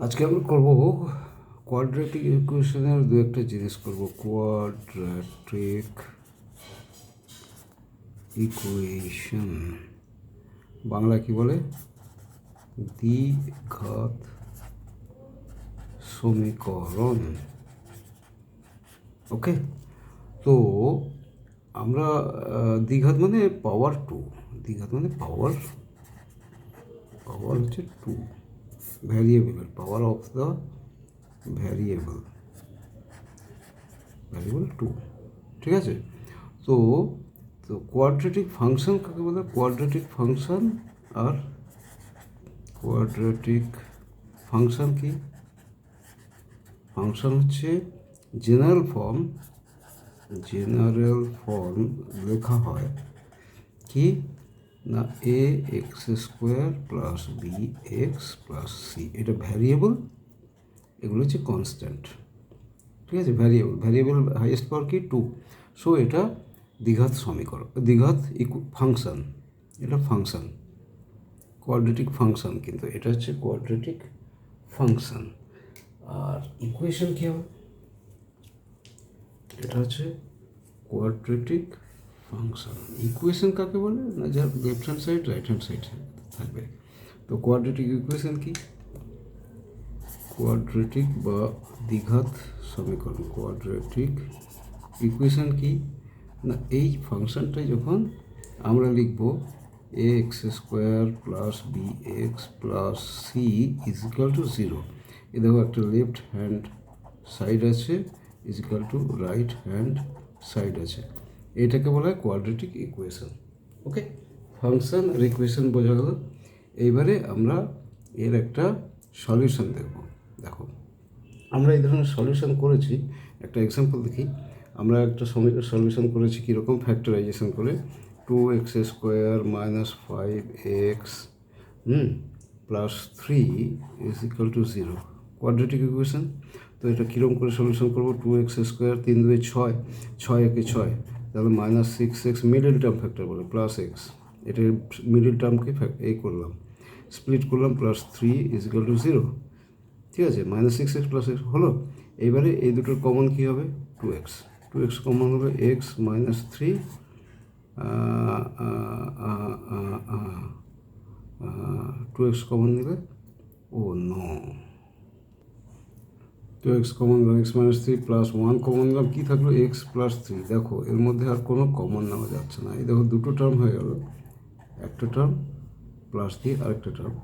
আজকে আমরা করব কোয়াড্রেটিক ইকুয়েশনের দু একটা জিনিস করব। কোয়াড্রেটিক ইকুয়েশন বাংলা কি বলে? দ্বিঘাত সমীকরণ। ওকে? তো আমরা দ্বিঘাত মানে পাওয়ার টু দ্বিঘাত মানে পাওয়ার পাওয়ার হচ্ছে two variable power of the variable variable two ঠিক আছে তো তো কোয়াড্রেটিক ফাংশন কাকে বলে কোয়াড্রেটিক ফাংশন আর কোয়াড্রেটিক ফাংশন কি ফাংশন হচ্ছে জেনারেল ফর্ম জেনারেল ফর্ম লেখা হয় কি না a x square plus b x plus c এটা ভ্যারিয়েবল এগুলো হচ্ছে কনস্ট্যান্ট ঠিক আছে? ভ্যারিয়েবল ভ্যারিয়েবল হাইয়েস্ট পাওয়ার কি? টু সো এটা দ্বিঘাত সমীকরণ, দ্বিঘাত ইকু ফাংশন এটা ফাংশন কোয়াড্রেটিক ফাংশন কিন্তু এটা হচ্ছে কোয়াড্রেটিক ফাংশন আর ইকুয়েশন কী হবে? এটা হচ্ছে কোয়াড্রেটিক ফাংশন। ইকুয়েশন কাকে বলে? না, যার left hand side right hand side থাকবে। তো কোয়াড্রেটিক ইকুয়েশন কি? কোয়াড্রেটিক বা দ্বিঘাত সমীকরণ। কোয়াড্রেটিক ইকুয়েশন কি? না, এই ফাংশনটাই যখন আমরা লিখব a x square plus b x plus c is equal to zero এ দেখো একটা লেফট হ্যান্ড সাইড আছে is equal to right hand side আছে। এটাকে বলা হয় কোয়াড্রেটিক ইকুয়েশন ওকে ফাংশন আর ইকুয়েশন বোঝা গেল। এইবারে আমরা এর একটা সলিউশন দেখব। দেখো, আমরা এই ধরনের সলিউশন করেছি। একটা এক্সাম্পল দেখি। আমরা একটা সলিউশন করেছি কীরকম ফ্যাক্টরাইজেশন করে। Two x square minus five x plus three is equal to zero quadratic equation তো এটা কীরকম করে সলিউশন করব? টু এক্স স্কোয়ার তিন দুই ছয় ছয় একে ছয়। তাহলে minus six x middle term factor বলে প্লাস এক্স এটা মিডিল টার্মকে এই করলাম। স্প্লিট করলাম plus three is equal to zero ঠিক আছে? Minus six x plus x হলো। এইবারে এই দুটোর কমন কী হবে? Two x two x common হবে x minus three two x common নিলে, oh no two x common নিলাম x minus three plus one common নিলাম কী থাকল? এক্স প্লাস থ্রি দেখো, এর মধ্যে আর কোনো কমন নেওয়া যাচ্ছে না। এই দেখো, দুটো টার্ম হয়ে গেল। একটা টার্ম প্লাস দিয়ে আরেকটা টার্ম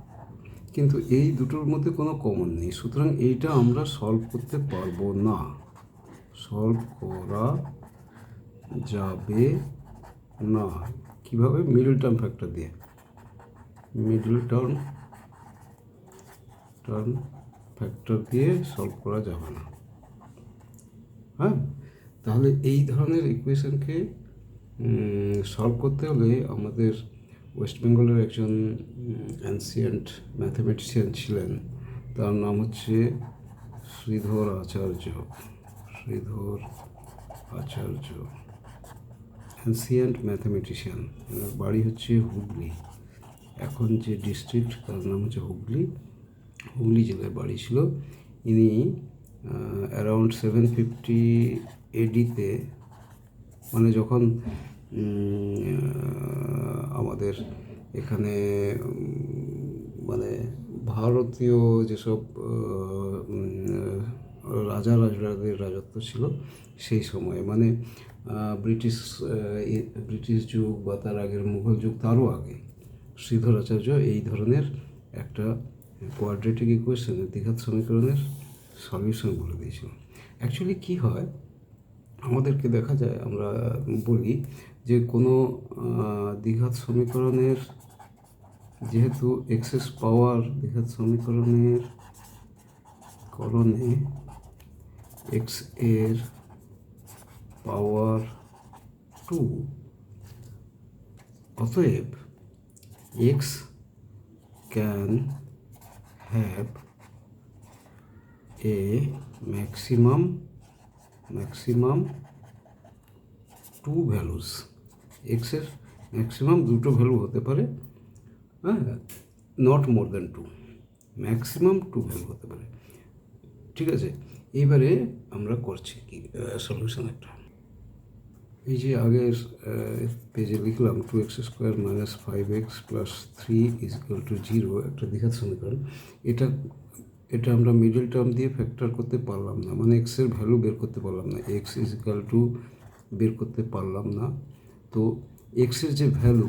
কিন্তু এই দুটোর মধ্যে কোনো কমন নেই। সুতরাং এইটা আমরা সলভ করতে পারব না। সলভ করা যাবে না। কীভাবে? মিডল টার্ম ফ্যাক্টর দিয়ে। মিডল টার্ম টার্ম ফ্যাক্টর দিয়ে সলভ করা যাবে না। হ্যাঁ? তাহলে এই ধরনের ইকুয়েশনকে সলভ করতে হলে আমাদের ওয়েস্ট বেঙ্গলের একজন অ্যান্সিয়েন্ট ম্যাথামেটিশিয়ান ছিলেন। তার নাম হচ্ছে শ্রীধর আচার্য। শ্রীধর আচার্য। অ্যান্সিয়েন্ট ম্যাথামেটিশিয়ান বাড়ি হচ্ছে হুগলি। এখন যে ডিস্ট্রিক্ট তার নাম হচ্ছে হুগলি। হুগলি জেলায় বাড়ি ছিল। ইনি অ্যারাউন্ড সেভেন ফিফটি এডিতে মানে যখন আমাদের এখানে মানে ভারতীয় যেসব রাজা রাজরাদের রাজত্ব ছিল সেই সময়ে। মানে ব্রিটিশ ব্রিটিশ যুগ বা তার আগের মুঘল যুগ তারও আগে। শ্রীধরাচার্য এই ধরনের একটা কোয়াড্রেটিক ইকুয়েশনের দ্বিঘাত সমীকরণের সলিউশন বলে দিয়েছিল অ্যাকচুয়ালি কী হয়? আমাদেরকে দেখা যায় আমরা বলি যে কোনো আহ, দ্বিঘাত সমীকরণের যেহেতু এক্সেস পাওয়ার দ্বিঘাত সমীকরণের করণে এক্সের পাওয়ার টু অতএব x can have a maximum maximum two values এক্সের ম্যাক্সিমাম দুটো ভ্যালু হতে পারে হ্যাঁ not more than two maximum two value হতে পারে। ঠিক আছে এইবারে আমরা করছি কি সলিউশন একটা। এই যে আগের পেজে লিখলাম two x square minus five x plus three is equal to zero একটা দ্বিঘাত সমীকরণ। এটা এটা আমরা মিডল টার্ম দিয়ে ফ্যাক্টর করতে পারলাম না মানে এক্সের ভ্যালু বের করতে পারলাম না এক্স ইজ ইকুয়াল টু বের করতে পারলাম না। তো এক্সের যে ভ্যালু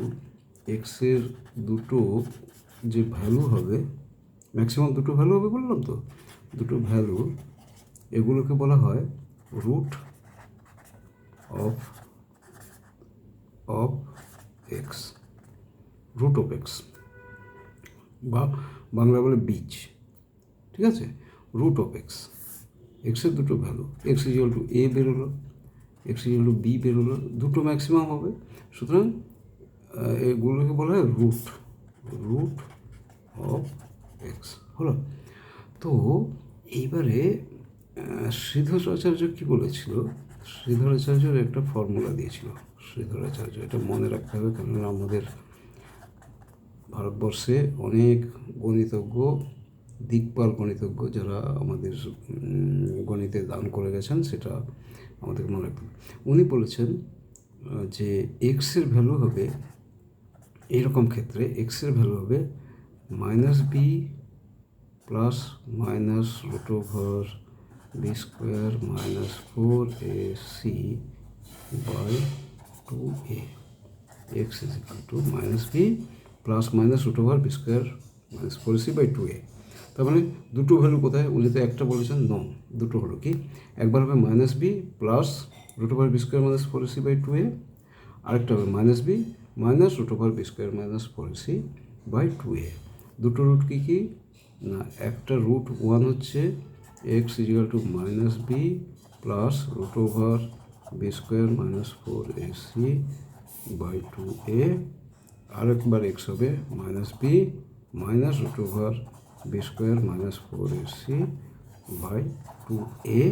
এক্সের দুটো যে ভ্যালু হবে ম্যাক্সিমাম দুটো ভ্যালু হবে বললাম তো? দুটো ভ্যালু এগুলোকে বলা হয় root of of x root of x বা বাংলা বলে বীজ, ঠিক আছে? রুট অফ এক্স এক্সের দুটো value x is equal to a বেরোলো এক্স ইজিয়াল টু বি বেরোলো, দুটো ম্যাক্সিমাম হবে। সুতরাং এগুলোকে বলা হয় রুট রুট অফ এক্স হলো? তো এইবারে শ্রীধর আচার্য কী বলেছিল? শ্রীধর শ্রীধরাচার্যের একটা ফর্মুলা দিয়েছিল। শ্রীধরাচার্য এটা মনে রাখতে হবে, কেননা আমাদের ভারতবর্ষে অনেক গণিতজ্ঞ, দিকপাল গণিতজ্ঞ যারা আমাদের গণিতে দান করে গেছেন, সেটা আমাদের মনে রাখতে হবে। উনি বলেছেন যে এক্সের ভ্যালু হবে এইরকম ক্ষেত্রে এক্সের ভ্যালু হবে minus b plus minus root over b square minus four a c by two a x is equal to minus b plus minus root over b square minus four c by two a তার মানে দুটো value কোথায়? উনি তো একটা বলেছেন ন দুটো হলো কি? একবার হবে minus b plus root over b square minus four c by two a আরেকটা হবে minus b minus root over b square minus four c by two a দুটো রুট কী কী? না, একটা রুট ওয়ান হচ্ছে x is equal to minus b plus root over b square minus four a c by two a আরেকবার x হবে minus b minus root over b square minus four a c by two a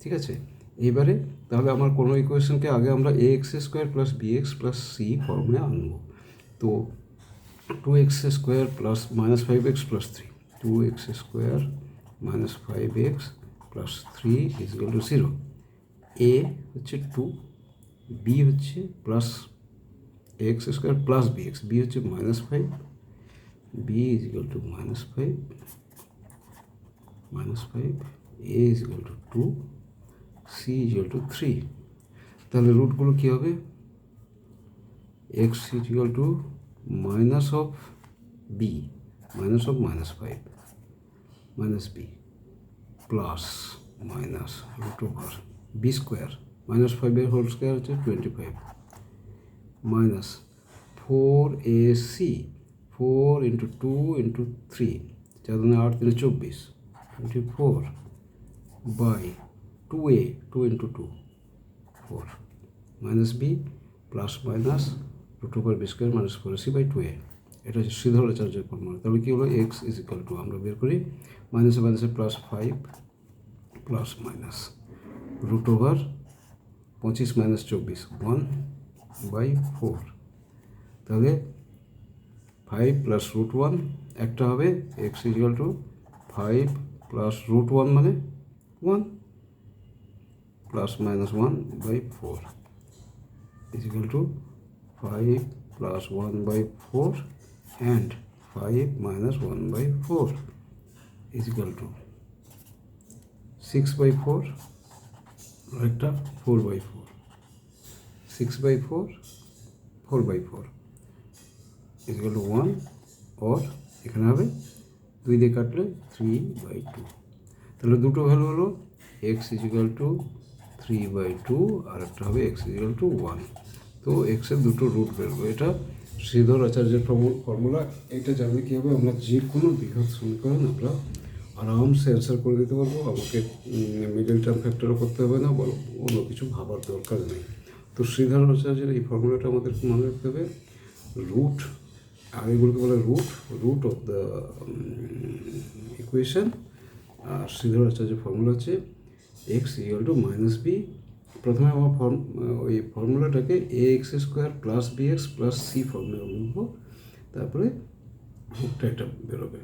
ঠিক আছে? এইবারে তাহলে আমার কোনো ইকুয়েশনকে আগে আমরা a x square plus b x plus c ফর্মে আনব। তো two x square plus minus five x plus three two x square minus five x plus three is equal to zero a হচ্ছে টু বি হচ্ছে plus x square plus b x b হচ্ছে minus five b is equal to minus five minus five a is two two c is equal to three তাহলে রুটগুলো কী হবে? X is equal to minus of b minus of minus five minus b plus minus root over b square minus ফাইভের whole square হচ্ছে twenty five minus four a c four into two into three চার দুনে আট তিনে চব্বিশ twenty four by two a two into two four minus b plus minus root over b square minus four c by two a এটা হচ্ছে শ্রীধরাচার্যের formula. তাহলে কী হলো? X is equal two আমরা বের করি মাইনাসে মাইনাসে plus five plus minus root over পঁচিশ মাইনাস চব্বিশ ওয়ান বাই ফোর তাহলে ফাইভ প্লাস রুট ওয়ান একটা হবে x is equal to five plus root one মানে one plus minus one by four is equal to five plus one by four and five minus one by four is equal to six by four আরেকটা four by four six by four four by four is equal to one or এখানে হবে দুই দিয়ে কাটলে three by two তাহলে দুটো value হলো x is equal to three by two আর একটা হবে এক্স ইজিক্যাল টু ওয়ান তো এক্সের দুটো রুট বেরোবে এটা শ্রীধর আচার্যের ফর্মুলা এটা জানলে কী হবে? আমরা যে কোনো বৃহৎ সমীকরণ আমরা আরামসে অ্যান্সার করে দিতে পারব। আমাকে মিডল টার্ম ফ্যাক্টরও করতে হবে না বলো অন্য কিছু ভাবার দরকার নেই। তো শ্রীধর আচার্যের এই ফর্মুলাটা আমাদের মনে রাখতে হবে। রুট আর এগুলোকে বলে root root of the equation আর শ্রীধর আচার্যের ফর্মুলা হচ্ছে x equal to minus b প্রথমে আমার ফর্ম ওই ফর্মুলাটাকে a x square plus b x plus c formula লিখব। তারপরে এটা বেরোবে।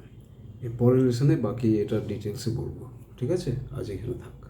এর পরের লেসনে বাকি এটার ডিটেলসে বলব। ঠিক আছে? আজ এখানে থাক।